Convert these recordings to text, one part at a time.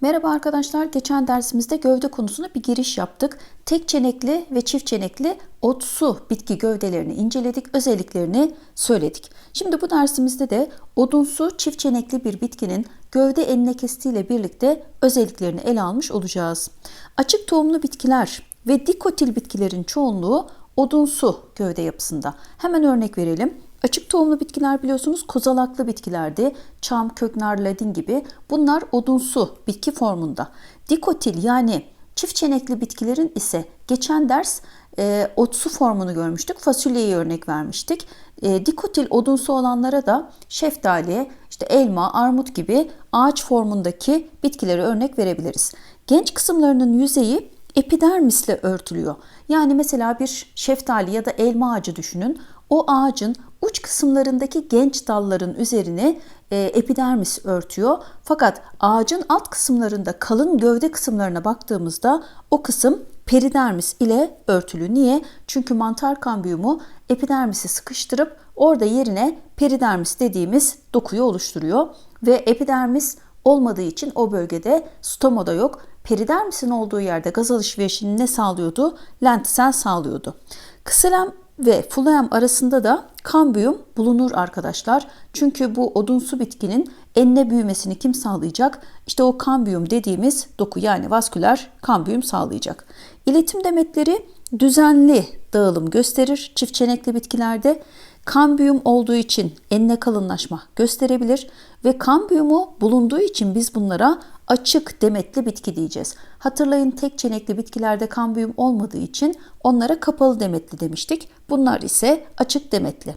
Merhaba arkadaşlar. Geçen dersimizde gövde konusuna bir giriş yaptık. Tek çenekli ve çift çenekli otsu bitki gövdelerini inceledik, özelliklerini söyledik. Şimdi bu dersimizde de odunsu çift çenekli bir bitkinin gövde enine kestiğiyle birlikte özelliklerini ele almış olacağız. Açık tohumlu bitkiler ve dikotil bitkilerin çoğunluğu odunsu gövde yapısında. Hemen örnek verelim. Açık tohumlu bitkiler biliyorsunuz kozalaklı bitkilerdi. Çam, köknar, ladin gibi. Bunlar odunsu bitki formunda. Dikotil yani çift çenekli bitkilerin ise geçen ders e, otsu formunu görmüştük. Fasulyeyi örnek vermiştik. E, dikotil odunsu olanlara da şeftali, işte elma, armut gibi ağaç formundaki bitkileri örnek verebiliriz. Genç kısımlarının yüzeyi epidermisle örtülüyor. Yani mesela bir şeftali ya da elma ağacı düşünün. O ağacın uç kısımlarındaki genç dalların üzerine e, epidermis örtüyor. Fakat ağacın alt kısımlarında kalın gövde kısımlarına baktığımızda o kısım peridermis ile örtülü. Niye? Çünkü mantar kambiyumu epidermisi sıkıştırıp orada yerine peridermis dediğimiz dokuyu oluşturuyor. Ve epidermis olmadığı için o bölgede stoma da yok. Peridermisin olduğu yerde gaz alışverişini ne sağlıyordu? Lentisel sağlıyordu. Kısalem ve phloem arasında da kambiyum bulunur arkadaşlar. Çünkü bu odunsu bitkinin enine büyümesini kim sağlayacak? İşte o kambiyum dediğimiz doku yani vasküler kambiyum sağlayacak. İletim demetleri düzenli dağılım gösterir çift çenekli bitkilerde. Kambiyum olduğu için enine kalınlaşma gösterebilir ve kambiyumu bulunduğu için biz bunlara açık demetli bitki diyeceğiz. Hatırlayın tek çenekli bitkilerde kambiyum olmadığı için onlara kapalı demetli demiştik. Bunlar ise açık demetli.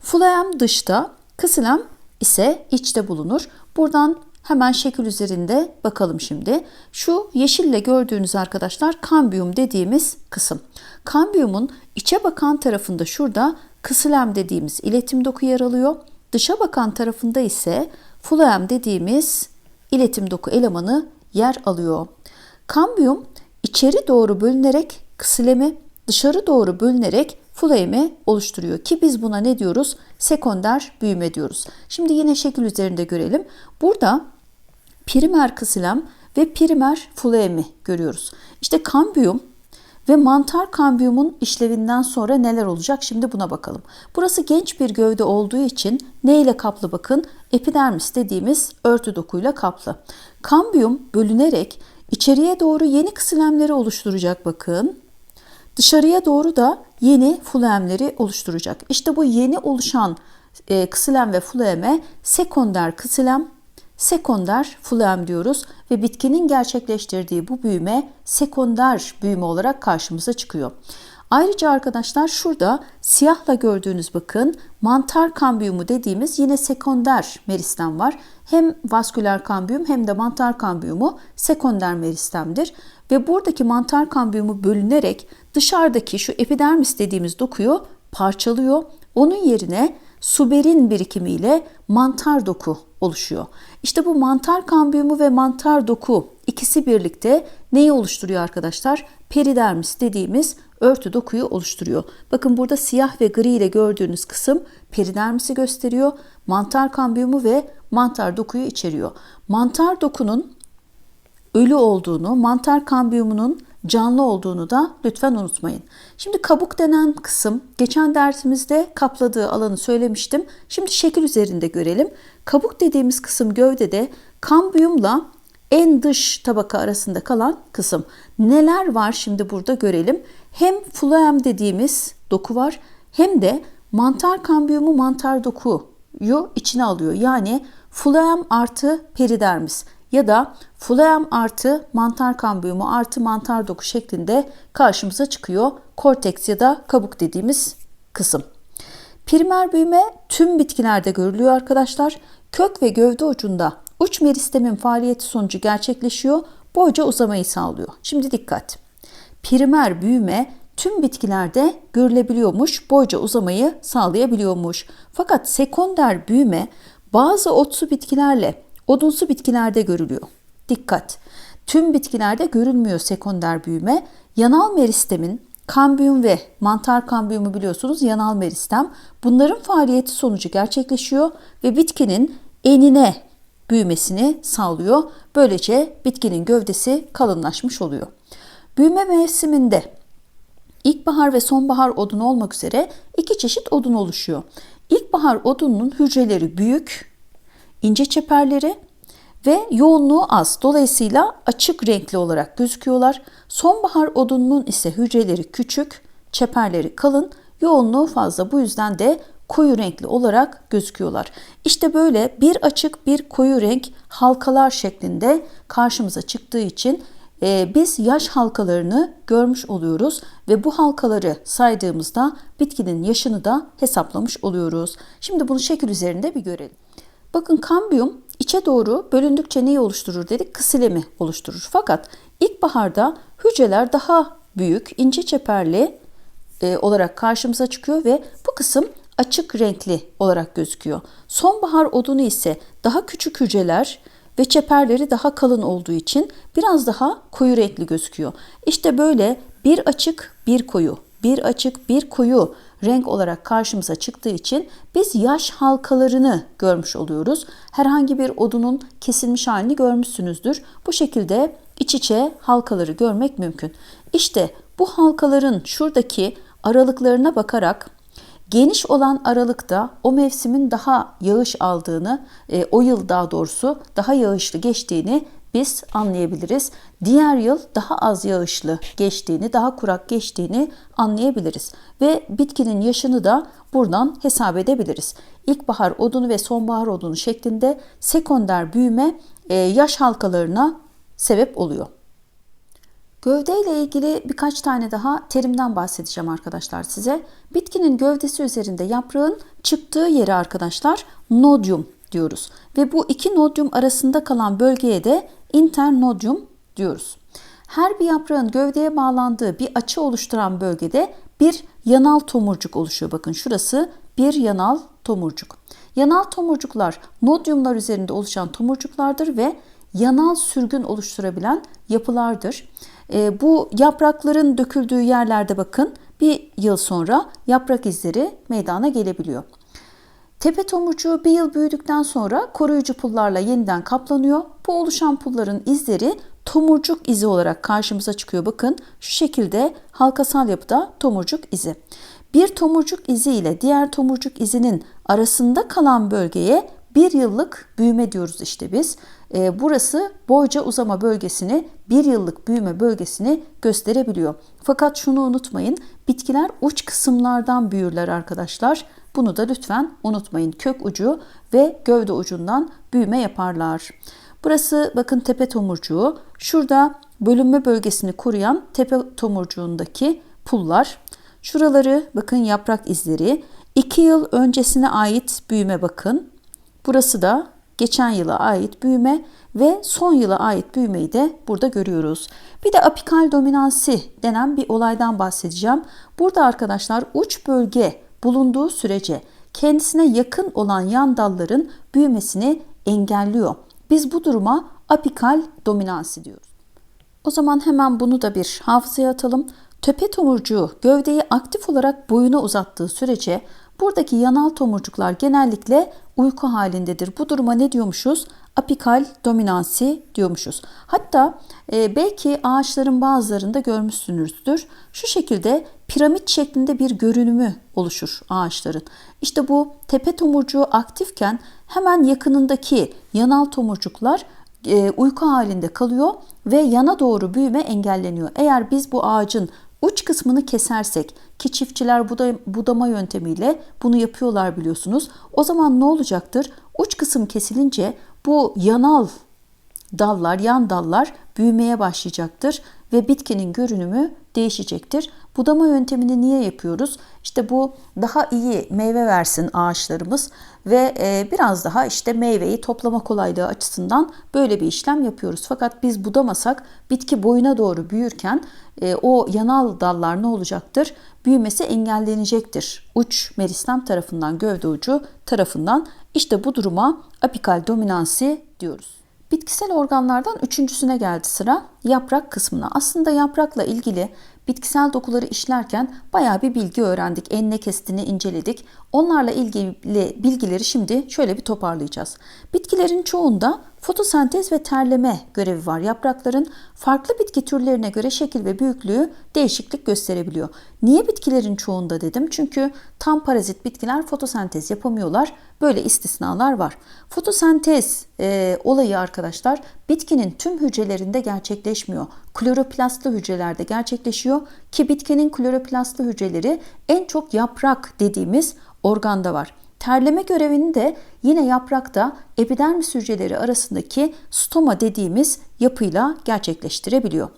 Phloem dışta, kısilem ise içte bulunur. Buradan hemen şekil üzerinde bakalım şimdi. Şu yeşille gördüğünüz arkadaşlar kambiyum dediğimiz kısım. Kambiyumun içe bakan tarafında şurada kısilem dediğimiz iletim doku yer alıyor. Dışa bakan tarafında ise phloem dediğimiz iletim doku elemanı yer alıyor. Kambiyum içeri doğru bölünerek kısilemi, dışarı doğru bölünerek phloemi oluşturuyor ki biz buna ne diyoruz? Sekonder büyüme diyoruz. Şimdi yine şekil üzerinde görelim. Burada primer kısilem ve primer phloemi görüyoruz. İşte kambiyum ve mantar kambiyumun işlevinden sonra neler olacak? Şimdi buna bakalım. Burası genç bir gövde olduğu için ne ile kaplı bakın? Epidermis dediğimiz örtü dokuyla kaplı. Kambiyum bölünerek içeriye doğru yeni kısilemleri oluşturacak bakın. Dışarıya doğru da yeni fulemleri oluşturacak. İşte bu yeni oluşan e, kısilem ve fuleme sekonder kısilem sekonder fluem diyoruz ve bitkinin gerçekleştirdiği bu büyüme sekonder büyüme olarak karşımıza çıkıyor. Ayrıca arkadaşlar şurada siyahla gördüğünüz bakın mantar kambiyumu dediğimiz yine sekonder meristem var. Hem vasküler kambiyum hem de mantar kambiyumu sekonder meristemdir. Ve buradaki mantar kambiyumu bölünerek dışarıdaki şu epidermis dediğimiz dokuyu parçalıyor. Onun yerine suberin birikimiyle mantar doku oluşuyor. İşte bu mantar kambiyumu ve mantar doku ikisi birlikte neyi oluşturuyor arkadaşlar? Peridermis dediğimiz örtü dokuyu oluşturuyor. Bakın burada siyah ve gri ile gördüğünüz kısım peridermisi gösteriyor. Mantar kambiyumu ve mantar dokuyu içeriyor. Mantar dokunun ölü olduğunu, mantar kambiyumunun canlı olduğunu da lütfen unutmayın. Şimdi kabuk denen kısım geçen dersimizde kapladığı alanı söylemiştim. Şimdi şekil üzerinde görelim. Kabuk dediğimiz kısım gövdede kambiyumla en dış tabaka arasında kalan kısım. Neler var şimdi burada görelim. Hem phloem dediğimiz doku var hem de mantar kambiyumu mantar dokuyu içine alıyor. Yani phloem artı peridermis ya da phloem artı mantar kambiyumu artı mantar doku şeklinde karşımıza çıkıyor. Korteks ya da kabuk dediğimiz kısım. Primer büyüme tüm bitkilerde görülüyor arkadaşlar. Kök ve gövde ucunda uç meristemin faaliyeti sonucu gerçekleşiyor. Boyca uzamayı sağlıyor. Şimdi dikkat. Primer büyüme tüm bitkilerde görülebiliyormuş, boyca uzamayı sağlayabiliyormuş. Fakat sekonder büyüme bazı otsu bitkilerle odunsu bitkilerde görülüyor. Dikkat! Tüm bitkilerde görülmüyor sekonder büyüme. Yanal meristemin kambiyum ve mantar kambiyumu biliyorsunuz yanal meristem. Bunların faaliyeti sonucu gerçekleşiyor ve bitkinin enine büyümesini sağlıyor. Böylece bitkinin gövdesi kalınlaşmış oluyor. Büyüme mevsiminde İlkbahar ve sonbahar odunu olmak üzere iki çeşit odun oluşuyor. İlkbahar odununun hücreleri büyük, ince çeperleri ve yoğunluğu az. Dolayısıyla açık renkli olarak gözüküyorlar. Sonbahar odununun ise hücreleri küçük, çeperleri kalın, yoğunluğu fazla. Bu yüzden de koyu renkli olarak gözüküyorlar. İşte böyle bir açık bir koyu renk halkalar şeklinde karşımıza çıktığı için e, biz yaş halkalarını görmüş oluyoruz ve bu halkaları saydığımızda bitkinin yaşını da hesaplamış oluyoruz. Şimdi bunu şekil üzerinde bir görelim. Bakın kambiyum içe doğru bölündükçe neyi oluşturur dedik? Kısilemi oluşturur. Fakat ilkbaharda hücreler daha büyük, ince çeperli e, olarak karşımıza çıkıyor ve bu kısım açık renkli olarak gözüküyor. Sonbahar odunu ise daha küçük hücreler ve çeperleri daha kalın olduğu için biraz daha koyu renkli gözüküyor. İşte böyle bir açık bir koyu, bir açık bir koyu renk olarak karşımıza çıktığı için biz yaş halkalarını görmüş oluyoruz. Herhangi bir odunun kesilmiş halini görmüşsünüzdür. Bu şekilde iç içe halkaları görmek mümkün. İşte bu halkaların şuradaki aralıklarına bakarak Geniş olan aralıkta o mevsimin daha yağış aldığını, e, o yıl daha doğrusu daha yağışlı geçtiğini biz anlayabiliriz. Diğer yıl daha az yağışlı geçtiğini, daha kurak geçtiğini anlayabiliriz. Ve bitkinin yaşını da buradan hesap edebiliriz. İlkbahar odunu ve sonbahar odunu şeklinde sekonder büyüme e, yaş halkalarına sebep oluyor. Gövde ile ilgili birkaç tane daha terimden bahsedeceğim arkadaşlar size. Bitkinin gövdesi üzerinde yaprağın çıktığı yeri arkadaşlar nodyum diyoruz. Ve bu iki nodyum arasında kalan bölgeye de internodyum diyoruz. Her bir yaprağın gövdeye bağlandığı bir açı oluşturan bölgede bir yanal tomurcuk oluşuyor. Bakın şurası bir yanal tomurcuk. Yanal tomurcuklar nodyumlar üzerinde oluşan tomurcuklardır ve yanal sürgün oluşturabilen yapılardır. E, bu yaprakların döküldüğü yerlerde bakın bir yıl sonra yaprak izleri meydana gelebiliyor. Tepe tomurcuğu bir yıl büyüdükten sonra koruyucu pullarla yeniden kaplanıyor. Bu oluşan pulların izleri tomurcuk izi olarak karşımıza çıkıyor. Bakın şu şekilde halkasal yapıda tomurcuk izi. Bir tomurcuk izi ile diğer tomurcuk izinin arasında kalan bölgeye bir yıllık büyüme diyoruz işte biz. E, burası boyca uzama bölgesini, bir yıllık büyüme bölgesini gösterebiliyor. Fakat şunu unutmayın, bitkiler uç kısımlardan büyürler arkadaşlar. Bunu da lütfen unutmayın. Kök ucu ve gövde ucundan büyüme yaparlar. Burası bakın tepe tomurcuğu. Şurada bölünme bölgesini koruyan tepe tomurcuğundaki pullar. Şuraları bakın yaprak izleri. 2 yıl öncesine ait büyüme bakın. Burası da geçen yıla ait büyüme ve son yıla ait büyümeyi de burada görüyoruz. Bir de apikal dominansi denen bir olaydan bahsedeceğim. Burada arkadaşlar uç bölge bulunduğu sürece kendisine yakın olan yan dalların büyümesini engelliyor. Biz bu duruma apikal dominansi diyoruz. O zaman hemen bunu da bir hafızaya atalım. Töpe tomurcuğu gövdeyi aktif olarak boyuna uzattığı sürece buradaki yanal tomurcuklar genellikle uyku halindedir. Bu duruma ne diyormuşuz? Apikal dominansi diyormuşuz. Hatta e, belki ağaçların bazılarında görmüşsünüzdür. Şu şekilde piramit şeklinde bir görünümü oluşur ağaçların. İşte bu tepe tomurcuğu aktifken hemen yakınındaki yanal tomurcuklar e, uyku halinde kalıyor ve yana doğru büyüme engelleniyor. Eğer biz bu ağacın uç kısmını kesersek ki çiftçiler budama yöntemiyle bunu yapıyorlar biliyorsunuz. O zaman ne olacaktır? Uç kısım kesilince bu yanal dallar, yan dallar büyümeye başlayacaktır ve bitkinin görünümü değişecektir. Budama yöntemini niye yapıyoruz? İşte bu daha iyi meyve versin ağaçlarımız ve e, biraz daha işte meyveyi toplama kolaylığı açısından böyle bir işlem yapıyoruz. Fakat biz budamasak bitki boyuna doğru büyürken e, o yanal dallar ne olacaktır? Büyümesi engellenecektir. Uç meristem tarafından, gövde ucu tarafından. İşte bu duruma apikal dominansi diyoruz. Bitkisel organlardan üçüncüsüne geldi sıra yaprak kısmına. Aslında yaprakla ilgili bitkisel dokuları işlerken bayağı bir bilgi öğrendik. Enine kestini inceledik. Onlarla ilgili bilgileri şimdi şöyle bir toparlayacağız. Bitkilerin çoğunda fotosentez ve terleme görevi var. Yaprakların farklı bitki türlerine göre şekil ve büyüklüğü değişiklik gösterebiliyor. Niye bitkilerin çoğunda dedim? Çünkü tam parazit bitkiler fotosentez yapamıyorlar. Böyle istisnalar var. Fotosentez e, olayı arkadaşlar bitkinin tüm hücrelerinde gerçekleşmiyor. Kloroplastlı hücrelerde gerçekleşiyor ki bitkinin kloroplastlı hücreleri en çok yaprak dediğimiz organda var. Terleme görevini de yine yaprakta epidermis hücreleri arasındaki stoma dediğimiz yapıyla gerçekleştirebiliyor.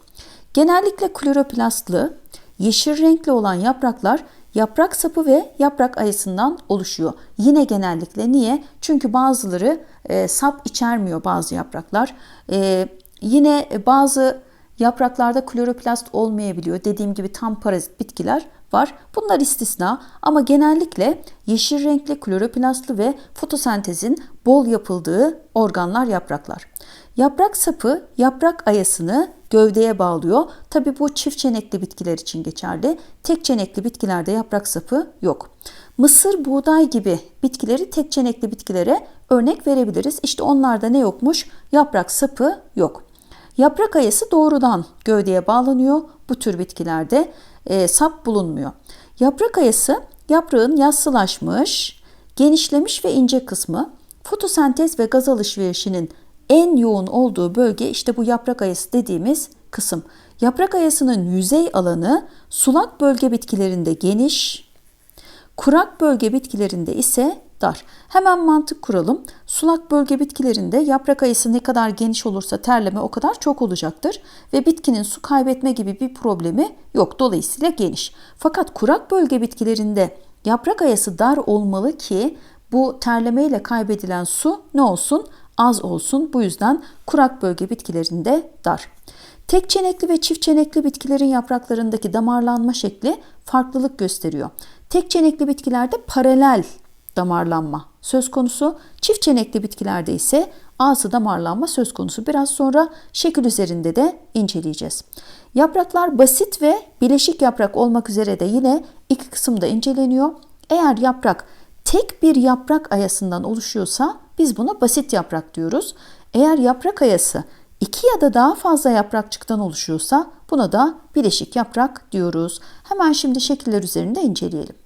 Genellikle kloroplastlı, yeşil renkli olan yapraklar yaprak sapı ve yaprak ayısından oluşuyor. Yine genellikle niye? Çünkü bazıları e, sap içermiyor bazı yapraklar. E, yine bazı yapraklarda kloroplast olmayabiliyor. Dediğim gibi tam parazit bitkiler var. Bunlar istisna ama genellikle yeşil renkli, kloroplastlı ve fotosentezin bol yapıldığı organlar yapraklar. Yaprak sapı yaprak ayasını gövdeye bağlıyor. Tabi bu çift çenekli bitkiler için geçerli. Tek çenekli bitkilerde yaprak sapı yok. Mısır, buğday gibi bitkileri tek çenekli bitkilere örnek verebiliriz. İşte onlarda ne yokmuş? Yaprak sapı yok. Yaprak ayası doğrudan gövdeye bağlanıyor. Bu tür bitkilerde e, sap bulunmuyor. Yaprak ayası yaprağın yassılaşmış, genişlemiş ve ince kısmı fotosentez ve gaz alışverişinin en yoğun olduğu bölge işte bu yaprak ayası dediğimiz kısım. Yaprak ayasının yüzey alanı sulak bölge bitkilerinde geniş, kurak bölge bitkilerinde ise dar. Hemen mantık kuralım. Sulak bölge bitkilerinde yaprak ayısı ne kadar geniş olursa terleme o kadar çok olacaktır ve bitkinin su kaybetme gibi bir problemi yok. Dolayısıyla geniş. Fakat kurak bölge bitkilerinde yaprak ayısı dar olmalı ki bu terlemeyle kaybedilen su ne olsun? Az olsun. Bu yüzden kurak bölge bitkilerinde dar. Tek çenekli ve çift çenekli bitkilerin yapraklarındaki damarlanma şekli farklılık gösteriyor. Tek çenekli bitkilerde paralel damarlanma söz konusu. Çift çenekli bitkilerde ise ağzı damarlanma söz konusu. Biraz sonra şekil üzerinde de inceleyeceğiz. Yapraklar basit ve bileşik yaprak olmak üzere de yine iki kısımda inceleniyor. Eğer yaprak tek bir yaprak ayasından oluşuyorsa biz buna basit yaprak diyoruz. Eğer yaprak ayası iki ya da daha fazla yaprakçıktan oluşuyorsa buna da bileşik yaprak diyoruz. Hemen şimdi şekiller üzerinde inceleyelim.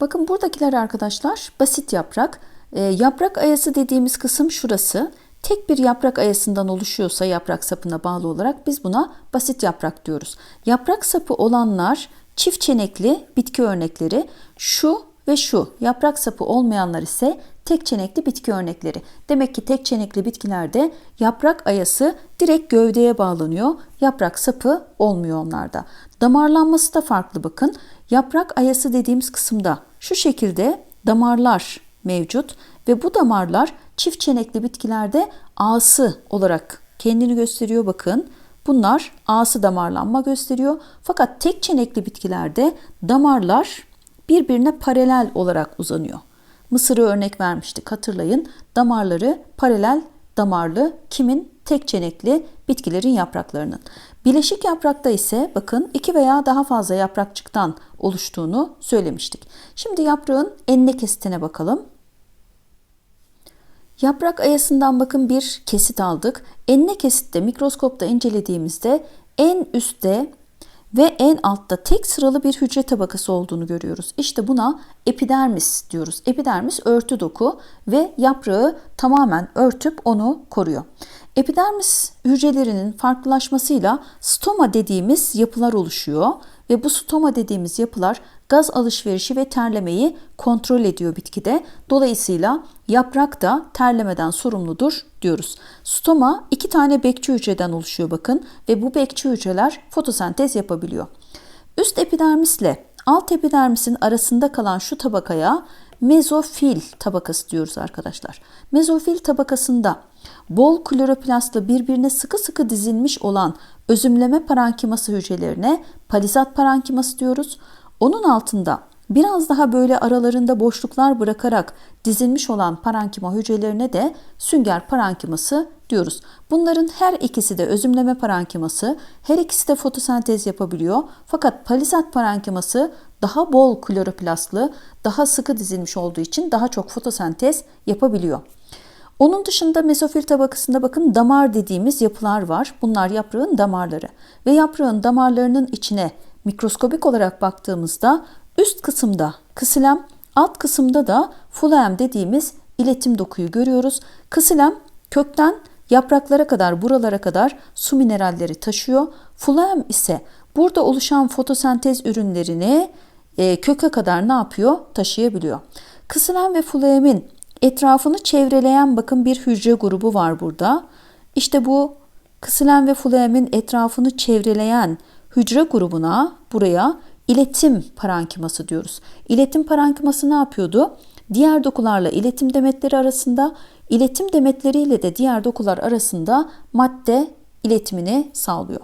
Bakın buradakiler arkadaşlar basit yaprak. E, yaprak ayası dediğimiz kısım şurası. Tek bir yaprak ayasından oluşuyorsa yaprak sapına bağlı olarak biz buna basit yaprak diyoruz. Yaprak sapı olanlar çift çenekli bitki örnekleri. Şu ve şu yaprak sapı olmayanlar ise tek çenekli bitki örnekleri. Demek ki tek çenekli bitkilerde yaprak ayası direkt gövdeye bağlanıyor. Yaprak sapı olmuyor onlarda. Damarlanması da farklı bakın. Yaprak ayası dediğimiz kısımda şu şekilde damarlar mevcut ve bu damarlar çift çenekli bitkilerde ağsı olarak kendini gösteriyor bakın. Bunlar ağsı damarlanma gösteriyor. Fakat tek çenekli bitkilerde damarlar birbirine paralel olarak uzanıyor. Mısır'ı örnek vermiştik hatırlayın. Damarları paralel damarlı kimin? Tek çenekli bitkilerin yapraklarının. Bileşik yaprakta ise bakın iki veya daha fazla yaprakçıktan oluştuğunu söylemiştik. Şimdi yaprağın enine kesitine bakalım. Yaprak ayasından bakın bir kesit aldık. Enine kesitte mikroskopta incelediğimizde en üstte ve en altta tek sıralı bir hücre tabakası olduğunu görüyoruz. İşte buna epidermis diyoruz. Epidermis örtü doku ve yaprağı tamamen örtüp onu koruyor. Epidermis hücrelerinin farklılaşmasıyla stoma dediğimiz yapılar oluşuyor ve bu stoma dediğimiz yapılar gaz alışverişi ve terlemeyi kontrol ediyor bitkide. Dolayısıyla yaprak da terlemeden sorumludur diyoruz. Stoma iki tane bekçi hücreden oluşuyor bakın ve bu bekçi hücreler fotosentez yapabiliyor. Üst epidermisle alt epidermisin arasında kalan şu tabakaya mezofil tabakası diyoruz arkadaşlar. Mezofil tabakasında bol kloroplastla birbirine sıkı sıkı dizilmiş olan özümleme parankiması hücrelerine palizat parankiması diyoruz. Onun altında Biraz daha böyle aralarında boşluklar bırakarak dizilmiş olan parankima hücrelerine de sünger parankiması diyoruz. Bunların her ikisi de özümleme parankiması, her ikisi de fotosentez yapabiliyor. Fakat palisat parankiması daha bol kloroplastlı, daha sıkı dizilmiş olduğu için daha çok fotosentez yapabiliyor. Onun dışında mesofil tabakasında bakın damar dediğimiz yapılar var. Bunlar yaprağın damarları ve yaprağın damarlarının içine mikroskobik olarak baktığımızda üst kısımda kısilem, alt kısımda da fulem dediğimiz iletim dokuyu görüyoruz. Kısilem kökten yapraklara kadar, buralara kadar su mineralleri taşıyor. Fulem ise burada oluşan fotosentez ürünlerini e, köke kadar ne yapıyor? Taşıyabiliyor. Kısilem ve fulemin etrafını çevreleyen bakın bir hücre grubu var burada. İşte bu kısilen ve fulemin etrafını çevreleyen hücre grubuna buraya iletim parankiması diyoruz. İletim parankiması ne yapıyordu? Diğer dokularla iletim demetleri arasında, iletim demetleriyle de diğer dokular arasında madde iletimini sağlıyor.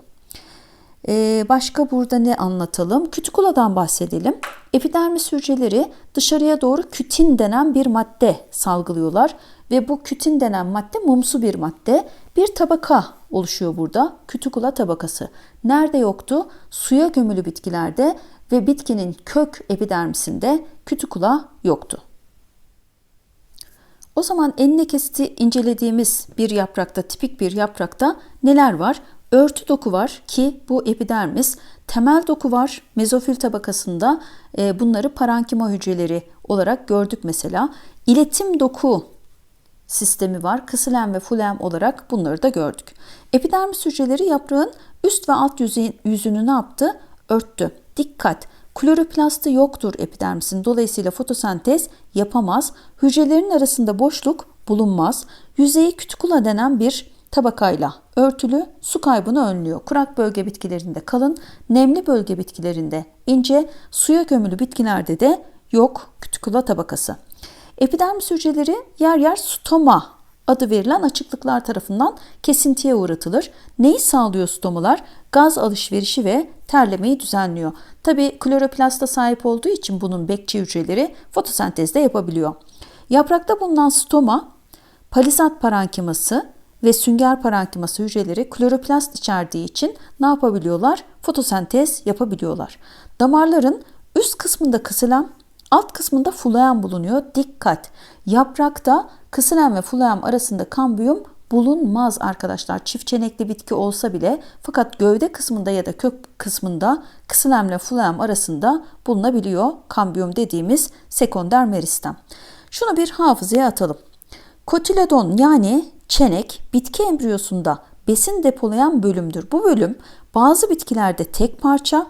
Ee, başka burada ne anlatalım? Kütikuladan bahsedelim. Epidermis hücreleri dışarıya doğru kütin denen bir madde salgılıyorlar ve bu kütin denen madde mumsu bir madde. Bir tabaka oluşuyor burada. Kütikula tabakası. Nerede yoktu? Suya gömülü bitkilerde ve bitkinin kök epidermisinde kütikula yoktu. O zaman enine kesiti incelediğimiz bir yaprakta, tipik bir yaprakta neler var? Örtü doku var ki bu epidermis. Temel doku var mezofil tabakasında. E, bunları parankima hücreleri olarak gördük mesela. İletim doku sistemi var. Kısilem ve fulem olarak bunları da gördük. Epidermis hücreleri yaprağın üst ve alt yüzünü ne yaptı? Örttü. Dikkat! Kloroplastı yoktur epidermisin. Dolayısıyla fotosentez yapamaz. Hücrelerin arasında boşluk bulunmaz. Yüzeyi kütikula denen bir tabakayla örtülü su kaybını önlüyor. Kurak bölge bitkilerinde kalın, nemli bölge bitkilerinde ince, suya gömülü bitkilerde de yok kütikula tabakası. Epidermis hücreleri yer yer stoma adı verilen açıklıklar tarafından kesintiye uğratılır. Neyi sağlıyor stomalar? Gaz alışverişi ve terlemeyi düzenliyor. Tabi kloroplasta sahip olduğu için bunun bekçi hücreleri fotosentezde yapabiliyor. Yaprakta bulunan stoma, palisat parankiması ve sünger parankiması hücreleri kloroplast içerdiği için ne yapabiliyorlar? Fotosentez yapabiliyorlar. Damarların üst kısmında kısılan, alt kısmında fulayan bulunuyor. Dikkat! Yaprakta kısılen ve fulayan arasında kambiyum bulunmaz arkadaşlar. Çift çenekli bitki olsa bile fakat gövde kısmında ya da kök kısmında kısılemle fulem arasında bulunabiliyor. Kambiyum dediğimiz sekonder meristem. Şunu bir hafızaya atalım. Kotiledon yani çenek bitki embriyosunda besin depolayan bölümdür. Bu bölüm bazı bitkilerde tek parça,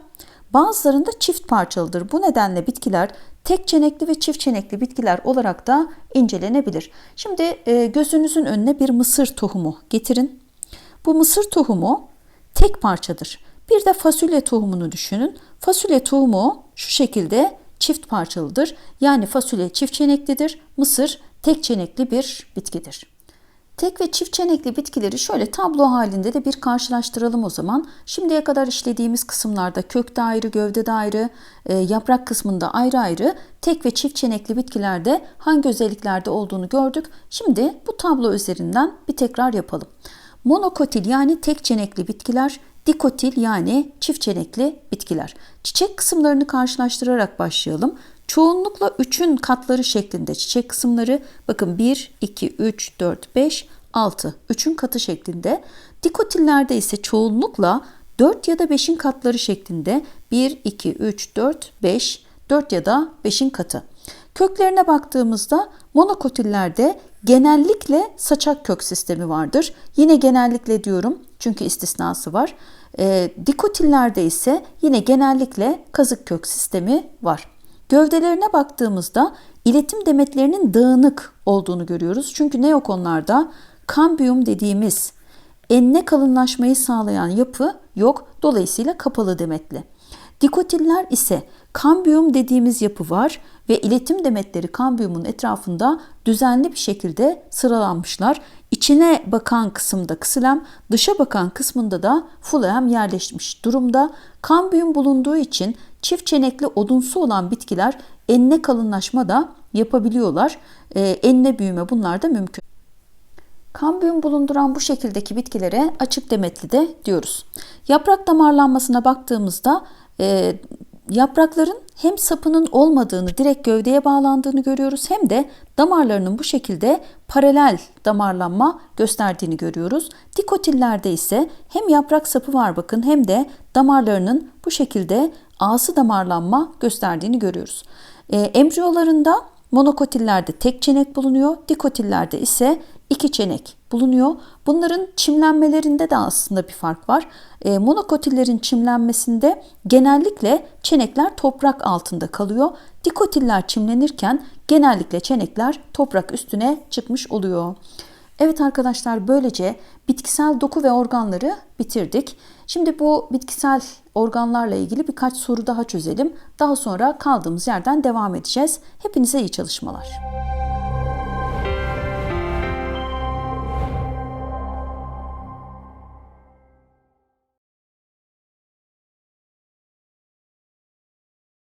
bazılarında çift parçalıdır. Bu nedenle bitkiler tek çenekli ve çift çenekli bitkiler olarak da incelenebilir. Şimdi e, gözünüzün önüne bir mısır tohumu getirin. Bu mısır tohumu tek parçadır. Bir de fasulye tohumunu düşünün. Fasulye tohumu şu şekilde çift parçalıdır. Yani fasulye çift çeneklidir, mısır tek çenekli bir bitkidir. Tek ve çift çenekli bitkileri şöyle tablo halinde de bir karşılaştıralım o zaman. Şimdiye kadar işlediğimiz kısımlarda kökte ayrı, gövdede ayrı, e, yaprak kısmında ayrı ayrı tek ve çift çenekli bitkilerde hangi özelliklerde olduğunu gördük. Şimdi bu tablo üzerinden bir tekrar yapalım. Monokotil yani tek çenekli bitkiler, dikotil yani çift çenekli bitkiler. Çiçek kısımlarını karşılaştırarak başlayalım. Çoğunlukla 3'ün katları şeklinde çiçek kısımları bakın 1, 2, 3, 4, 5, 6 3'ün katı şeklinde. Dikotillerde ise çoğunlukla 4 ya da 5'in katları şeklinde 1, 2, 3, 4, 5, 4 ya da 5'in katı. Köklerine baktığımızda monokotillerde genellikle saçak kök sistemi vardır. Yine genellikle diyorum çünkü istisnası var. E, dikotillerde ise yine genellikle kazık kök sistemi var. Gövdelerine baktığımızda iletim demetlerinin dağınık olduğunu görüyoruz. Çünkü ne yok onlarda? Kambiyum dediğimiz enine kalınlaşmayı sağlayan yapı yok. Dolayısıyla kapalı demetli. Dikotiller ise kambiyum dediğimiz yapı var ve iletim demetleri kambiyumun etrafında düzenli bir şekilde sıralanmışlar. İçine bakan kısımda ksilem, dışa bakan kısmında da fulem yerleşmiş durumda. Kambiyum bulunduğu için çift çenekli odunsu olan bitkiler enine kalınlaşma da yapabiliyorlar. E, enine büyüme bunlar da mümkün. Kambiyon bulunduran bu şekildeki bitkilere açık demetli de diyoruz. Yaprak damarlanmasına baktığımızda e, yaprakların hem sapının olmadığını, direkt gövdeye bağlandığını görüyoruz hem de damarlarının bu şekilde paralel damarlanma gösterdiğini görüyoruz. Dikotillerde ise hem yaprak sapı var bakın hem de damarlarının bu şekilde ağsı damarlanma gösterdiğini görüyoruz. E, embriyolarında monokotillerde tek çenek bulunuyor, dikotillerde ise iki çenek bulunuyor. Bunların çimlenmelerinde de aslında bir fark var. E, monokotillerin çimlenmesinde genellikle çenekler toprak altında kalıyor. Dikotiller çimlenirken genellikle çenekler toprak üstüne çıkmış oluyor. Evet arkadaşlar böylece bitkisel doku ve organları bitirdik. Şimdi bu bitkisel organlarla ilgili birkaç soru daha çözelim. Daha sonra kaldığımız yerden devam edeceğiz. Hepinize iyi çalışmalar.